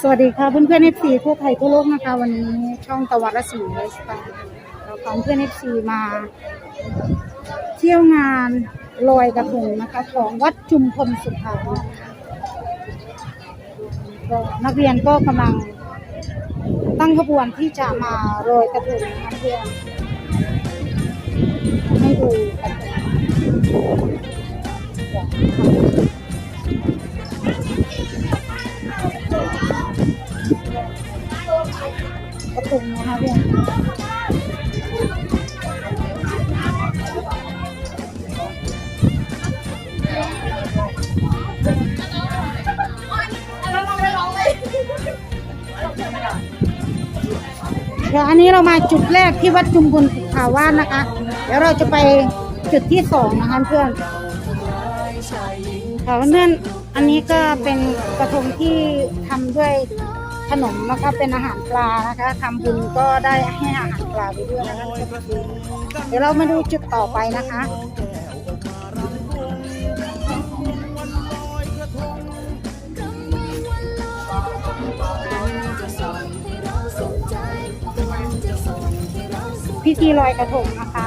สวัสดีค่ะเพื่อนเพื่อนเอฟซีทั่วไทยทั่วโลกนะคะ วันนี้ช่องตะวันรัศมีไลฟ์สไตล์เราพร้อมเพื่อนเอฟซีมา เที่ยวงานลอยกระทงนะคะ ของวัดจุมพลสุทธาวาสก็นักเรียนก็กำลังตั้งขบวนที่จะมาลอยกระทงนะคะเพื่อนให้ดูกระทงนะคะเพื่อนเดี๋ยวอันนี้เรามาจุดแรกที่วัดจุมพลสุขาวาสนะคะ เดี๋ยวเราจะไปจุดที่สองนะคะเพื่อนค่ะเพื่อนอันนี้ก็เป็นกระทงที่ทำด้วย ขนมนะคะเป็นอาหารปลานะคะทำบุญก็ได้ให้อาหารปลาไปด้วยนะคะเดี๋ยวเรามาดูจุดต่อไปนะคะพิธีลอยกระทงนะคะ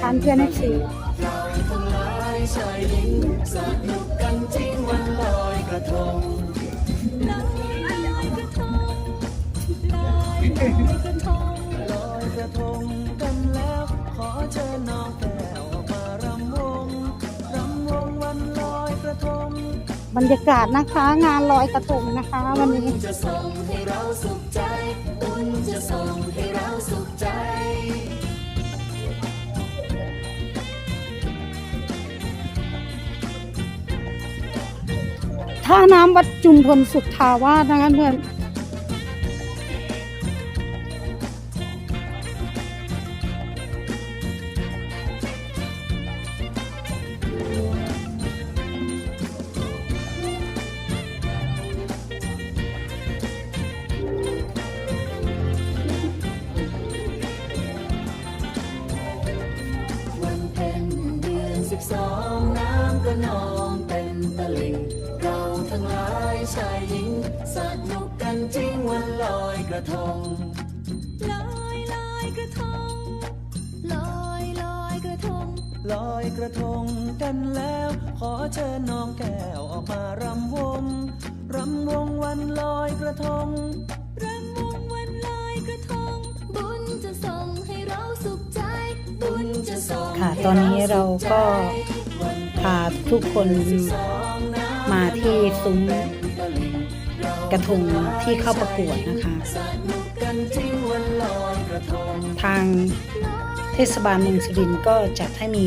ทานเพื่อนให้ สีกระทงกันแล้วขอเชิญน้องแก้วมารำวงรำวงวันลอยกระทงบรรยากาศนะคะงานลอยกระทงนะคะ วันนี้จะส่งให้เราสุขใจบุญจะส่งให้เราสุขใจ ท่าน้ำวัดจุมพลสุทธาวาสนะคะเพื่อนวันายชายหญิงสนุกกันจริงวันลอยกระทง ลอยลอยกระทง ลอยลอยกระทง ลอยกระทงกันแล้ว ขอเชิญน้องแก้วออกมารำวง รำวงวันลอยกระทง รำวงวันลอยกระทง บุญจะส่งให้เราสุขใจ บุญจะส่งค่ะ ตอนนี้เราก็พาทุกคนมาที่ซุ้ม กระทงที่เข้าประกวดนะคะ ทางเทศบาลเมืองสุรินทร์ก็จัดให้มี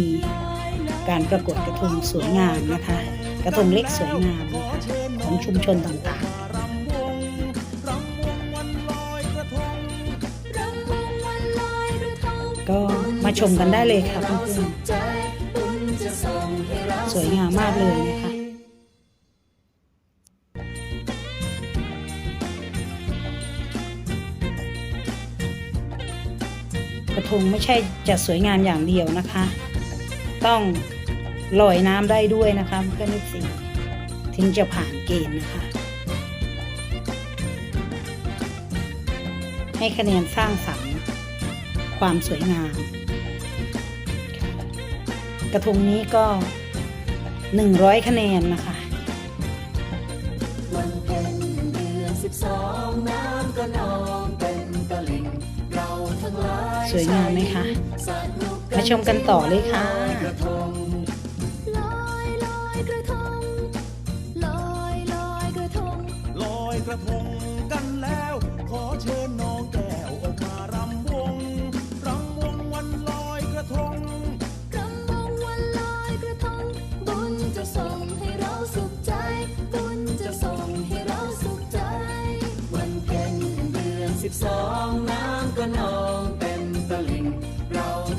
การประกวดกระทงสวยงามนะคะ กระทงเล็กสวยงามนะคะของชุมชนต่างๆก็มาชมกันได้เลยค่ะเพื่อนๆสวยงามมากเลยนะคะ ทงไม่ใช่จะสวยงามอย่างเดียวนะคะ ต้องลอยน้ำได้ด้วยนะคะเพื่อนนิสิถึงจะผ่านเกณฑ์นะคะ ให้คะแนนสร้างสรรค์ความสวยงาม กระทงนี้ก็ 100 คะแนนนะคะ สวยงามไหมคะ มาชมกันต่อเลยค่ะ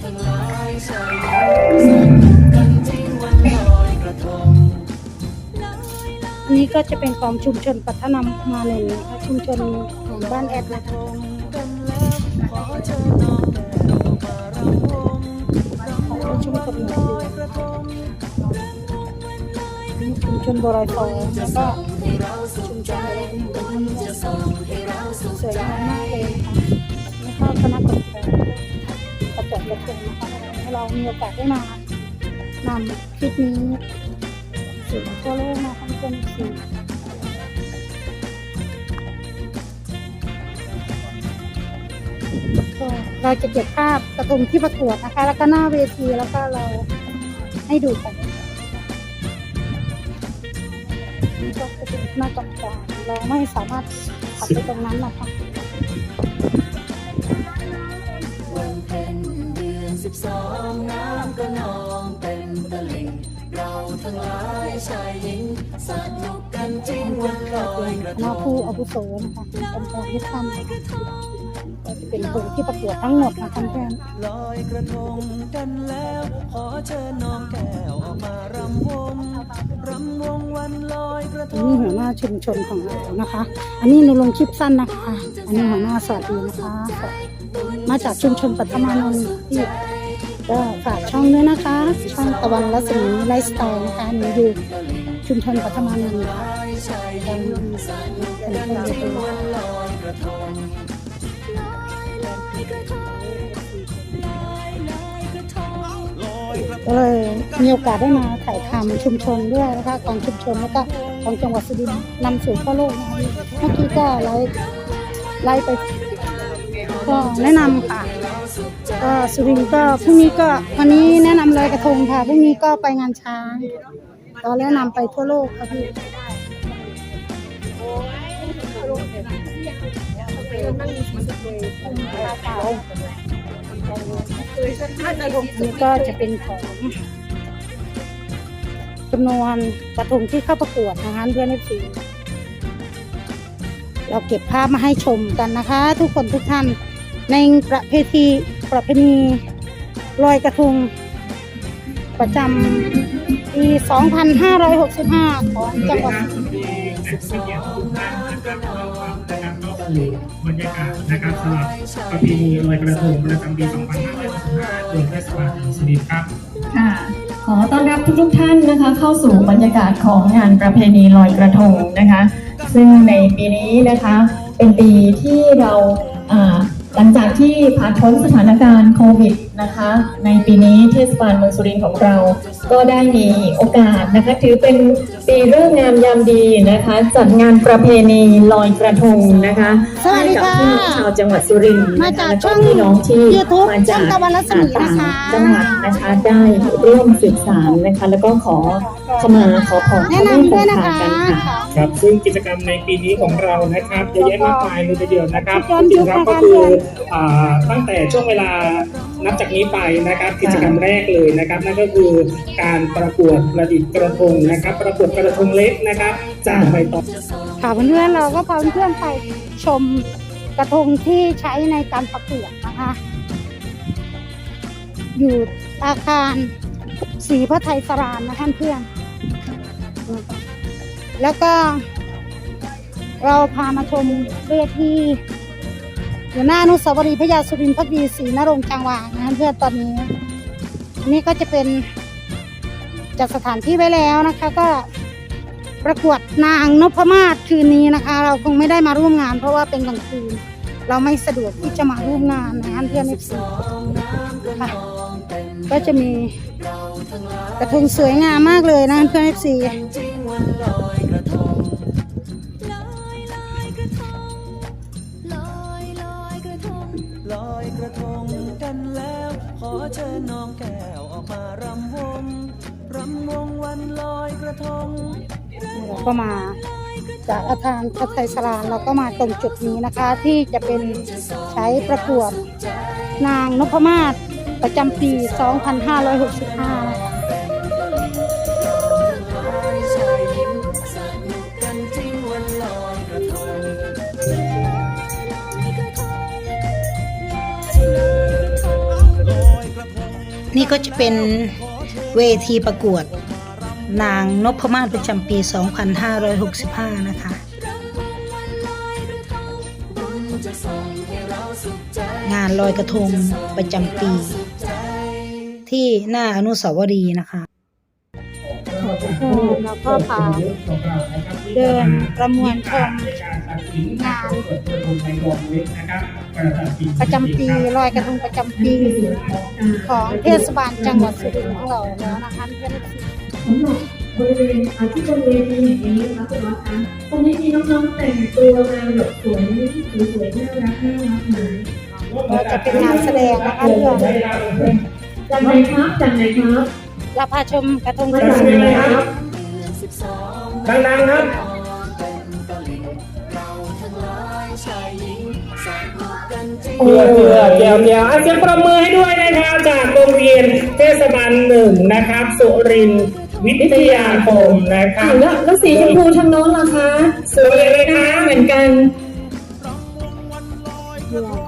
ทั้งหลายชายหญิงสนุกกันจริงวันลอยกระทงนนี้ก็จะเป็นของชุมชนปัทนำมาหนึ่งนะคะชุมชนของบ้านแอดนะคะกันแล้วขอเชิญน้องแก้วมารำวงรำวงวันลอยกระทงรำวงวันลองชุมชนบรอยทองแล้วก็ชุมชนสวยงามมาก เรามีโอกาสได้มานำคลิปนี้สู่ทั่วโลกนะคะเพื่อนสื่อเราจะเก็บภาพกระทงที่ประกวดนะคะ แล้วก็หน้าเวทีแล้วก็เราให้ดูกันนี่ก็จะเป็นหน้ากรรมกาเราไม่สามารถขับไปตรงนั้นนะคะ สิบสองน้ำก็นองเต็มตลิ่ง เราทั้งหลายชายหญิงสนุกกันจริงวันลอยกระคทณะงผู้อาวุโสนะคะกรรมการทุกท่านนะคะก็จะเป็นคนที่ประกวดทั้งหมดนะคะเพื่อนลอยกระทงกันแล้ว ขอเชิญน้องแก้วออกมารำวงรำวงวันลอยกระทอันงนี้หัวหน้าชุมชนของเรานะคะ อันนี้หนูลงคลิปสั้นนะคะ อันนี้หัวหน้าสวัสดีนะคะมาจากชุมชนปัทมานนท์ที่ ก็ฝากช่องด้วยนะคะ ช่องตะวันรัศมีไลฟ์สไตล์นะคะหนูอยู่ชุมชนปัทมานนท์ค่ะเป็นคนเดียวกันลอยกระทงลอยลอยกระทงลอยลอยกระทงก็เลยมีโอกาสได้มาถ่ายทำชุมชนด้วยนะคะของชุมชนแล้วก็ของจังหวัดสุรินทร์นำสู่ทั่วโลกนะคะเมื่อกี้ก็ไลฟ์ไลฟ์ไปก็แนะนำค่ะ ก็สุรินทร์ก็พรุ่งนี้ก็วันนี้แนะนำลอยกระทงค่ะพรุ่งนี้ก็ไปงานช้างก็แนะนำไปทั่วโลกค่ะพี่นี่ก็จะเป็นของจำนวนกระทงที่เข้าประกวดนะคะเพื่อนเอฟซีเราเก็บภาพมาให้ชมกันนะคะ ทุกคนทุกท่านในประเพณี ประเพณีลอยกระทงประจำปี 2565 ของจังหวัดบรรยากาศนะครับสำหรับประเพณีลอยกระทงประจำปี 2565โดยเทศบาลเมืองสุรินทร์ครับค่ะขอต้อนรับทุกๆท่านนะคะ เข้าสู่บรรยากาศของงานประเพณีลอยกระทงนะคะ ซึ่งในปีนี้นะคะ เป็นปีที่เราอ่า หลังจากที่ผ่านพ้นสถานการณ์โควิดนะคะ ในปีนี้เทศบาลเมืองสุรินทร์ของเรา ก็ได้มีโอกาสนะคะถือเป็นปีเรื่องงามยามดีนะคะ จัดงานประเพณีลอยกระทงนะคะสวัสดีค่ะให้กับพี่น้องชาวจังหวัดสุรินทร์มานะคะจากแล้วช่ก็องพี่น้องที่ YouTube มาจากช่องตะวันรัศมีนะคะต่างจังหวัดนะคะได้ร่วมสืบสารนะคะ แล้วก็ขอ ขมาขอพรแนะนำด้วยนะคะกันค่ะครับซึ่งกิจกรรมในปีนี้ของเรานะครับเยอะแยะมากมายเลยทีเดียวนะครับย้อนจริยุงคๆครับนะคะก็คืออ่าตั้งแต่ช่วงเวลานับจากนี้ไปนะครับกิจกรรมแรกเลยนะครับ นั่นก็คือการประกวดประดิษฐ์กระทงนะครับ ประกวดกระทงเล็กนะครับจากใบตองค่ะเพื่อนๆเราก็พาเพื่อนๆไปชมกระทงที่ใช้ในการประกวดนะคะ อยู่อาคารสีพระไทยสรานนะคะเพื่อน แล้วก็ เราพามาชมเวทีอยู่หน้าอนุสาวรีย์พระยาสุรินทร์พักดีศรีนรงจังหวางนะเพื่อนตอนนี้นนี้ก็จะเป็นจัดสถานที่ไว้แล้วนะคะ ก็ประกวดนางนพมาศคืนนี้นะคะ เราคงไม่ได้มาร่วมงาน เพราะว่าเป็นกลางคืน เราไม่สะดวกที่จะมาร่วมงานนะคะเพื่อนเอฟซีค่ะก็จะมีกระทงสวยงามมากเลยนะเพื่อนเอฟซี วันลอยกระทง ลอยลอยกระทง ลอยลอยกระทง ลอยกระทงกันแล้ว ขอเชิญน้องแก้วออกมารำวง รำวงวันลอยกระทง เราก็มาจากอาคารพระไทยสรานเราก็มาตรงจุดนี้นะคะ ที่จะเป็นใช้ประกวดนางนพมาศประจำปี 2565นะคะ นี่ก็จะเป็นเวทีประกวด นางนพมาศประจำปี 2565 นะคะ งานลอยกระทงประจำปี ที่หน้าอนุสาวรีย์นะคะก็เราก็พาเดินประมวลชมงาน ประจำปีลอยกระทงประจำปีของเทศบาลจังหวัดสุรินทร์ของเราแล้วนะคะเพื่อนๆสำหรับบริเวณอ่าที่บริเวณแห่งนี้นะคะคุณวัดคะตอนนี้มีน้องๆแต่งตัวมาแบบสวยสวยๆน่ารักน่ารักเลยก็จะเป็นงานแสดงนะคะเรื่องจากไหนครับจากไหนครับเราพาชมกระทงมาประจากจำไหนปีครับดังๆครับ เพื่อเพื่อเกี่ยวเกี่ยวอาเสียงประมือให้ด้วยนะครับจากโรงเรียนเทศบาลหนึ่งนะครับ สุรินทร์วิทยาคมนะครับ แล้วแล้วสีชมพูทางโน้นล่ะคะสวยเลยนะเหมือนกัน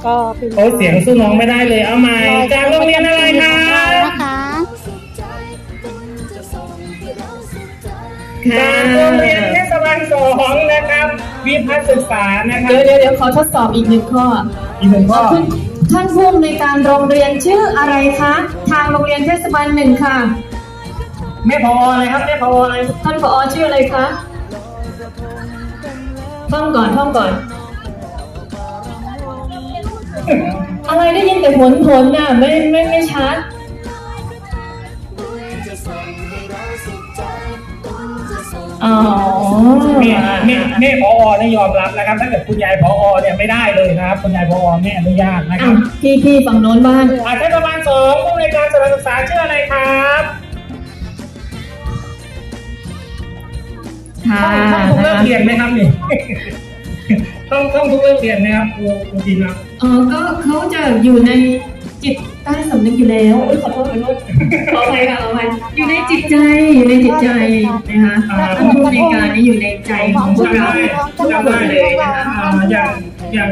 ก็เป็นโอ้เสียงสู้น้องไม่ได้เลยเอาใหม่จากโรงเรียนอะไรครันะคะบจากโรงเรียนเทศบาลสองนะครับ วิพัฒน์ศึกษานะครับเดี๋ยวเดี๋ยวเดี๋ยวขอทดสอบอีกหนึ่งข้ออีกหนึ่งข้อท่านท่านผู้อำนวยการโรงเรียนชื่ออะไรคะ ทางโรงเรียนเทศบาลหนึ่งค่ะ แม่พอเลยครับแม่พอเลยท่านผอชื่ออะไรคะท่องก่อนท่องก่อน อะไรได้ยินแต่ผลผลน่ะไม่ไม่ไม่ชัด อ๋อแม่แม่แม่พอเนี่ยยอมรับนะครับ ถ้าเกิดคุณยายพอเนี่ยไม่ได้เลยนะครับ คุณยายพอไม่อนุญาตนะคอะรับพี่พี่ฝั่งโน้นบ้างอาเทศบาลสองผู้ในวยการสถานศึกษาชื่ออะไรครับค่ะต้องทุกเรื่องเรียนไหมครับนี่ ต้องต้องทุกเรื่องเรียนไหมครับครูครูจีนครับอ๋อก็เขาจะอยู่ใน จิตใต้สำนึกอยู่แล้วเอ้ยขอโทษขอโทษขออภัยค่ะขออภัยอยู่ในจิตใจอยู่ในจิตใจนะคะท่านผู้ในวยการนี่อยู่ในใจของพวกเราจำได้เลยนะครับอ่าอย่างอย่าง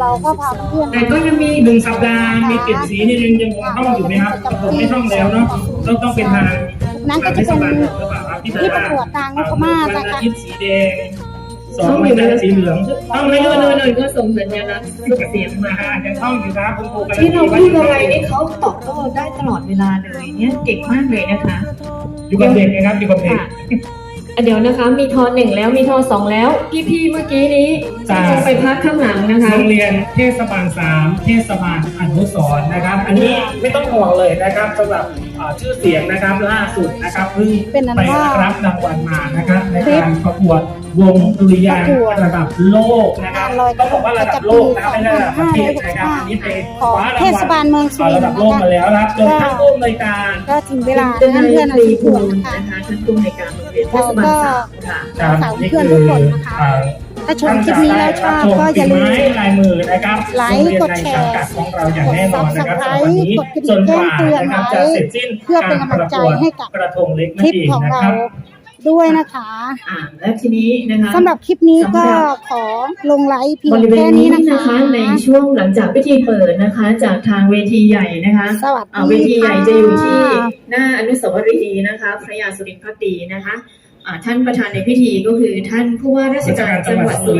เราก็พาเพื่อนแต่ก็ยังมีหนึ่งสัปดาห์มีเปลี่ยนสีนี่ยังยังคงท่องอยู่ไหมครับผมไม่ท่องแล้วเนาะต้องต้องเป็นทางนั้นก็จะเป็นทางทศบาลหรือเปล่าครับที่ที่ประกวดทางนพมาศวันนะคะอาทิตย์สีแดง สองวันจันสีเหลืองท่องไหมไม่ด้โน่วยนโน่นโน่นก็ส่งสัญญาณสุดเสียงมาอ่ายังท่องอยู่ครับคุณครูที่เราพูดอะไรนี่เขาตอบโต้ได้ตลอดเวลาเลยเนี่ยเก่งมากเลยนะคะ อยู่กับเด็กนะครับอยู่กับเด็กเดี๋ยวนะคะ มีทอหนึ่งแล้วมีทอสองแล้ว พี่ๆเมื่อกี้นี้จะไปพักข้างหลังนะคะโรงเรียนเทศบาลสามเทศบาลอนุสรนะครับ อันนี้ไม่ต้องห่วงเลยนะครับสำหรับ ชื่อเสียงนะครับล่าสุดนะครับเพิ่งเป็นอันไปว่ารับรางวัลมานะครับในการประกวดวงดุริยางค์ประกวดระดับโลกนะครับงานลอยกต้ระองทบอกงว่าระดับโลกนะครับไม่ใช่ระดับประเทศนะครับอันนี้ไปของคว้ารางวัลเทศบาลเมืองสุรินทร์ระดับโลกมาแล้วนะครับจนท่านผู้อำนวยการก็ถึงเวลาแล้วเพื่อนๆอาชีพวงนะคะนะคะท่านผู้ในวยการโรงเรียนเทศบาลสามค่ะครับฝากนี่เพื่อนคืทุกอคนนะคะอ่า ถ้าชมคลิปนี้แล้วชอบก็อย่าลืมท่นจะได้รับชมฝีไม้ลายมือนะครับไลค์โรงเรียนกดแชร์ในสังกัดของเราอย่างแน่นอนนะครับกดสำหรับวันนี้ Subscribe กดกระดิ่งจนกว่าแจ้งเตือนนะครับไว้จะเสร็จสิ้นเพื่อเป็นกำลังใจให้กับกระทงเล็กคนั่นลิปเองของนะเราครับด้วยนะคะอ่าและทีนี้นะคะสำหรับคลิปนี้ก็ขอลงไลค์เพียบงริเวแค่ณนี้นี้นะนะคะคะ ในช่วงหลังจากพิธีเปิดนะคะ จากทางเวทีใหญ่นะคะสวัสดีอ่าเวทีใหญ่จะอยู่ที่ค่ะหน้าอนุสาวรีย์นะคะพระยาสุรินทร์พักดีนะคะอ่า ท่านประธานในพิธีก็คือท่านผู้ว่าราชการจังหวัดสุรินทร์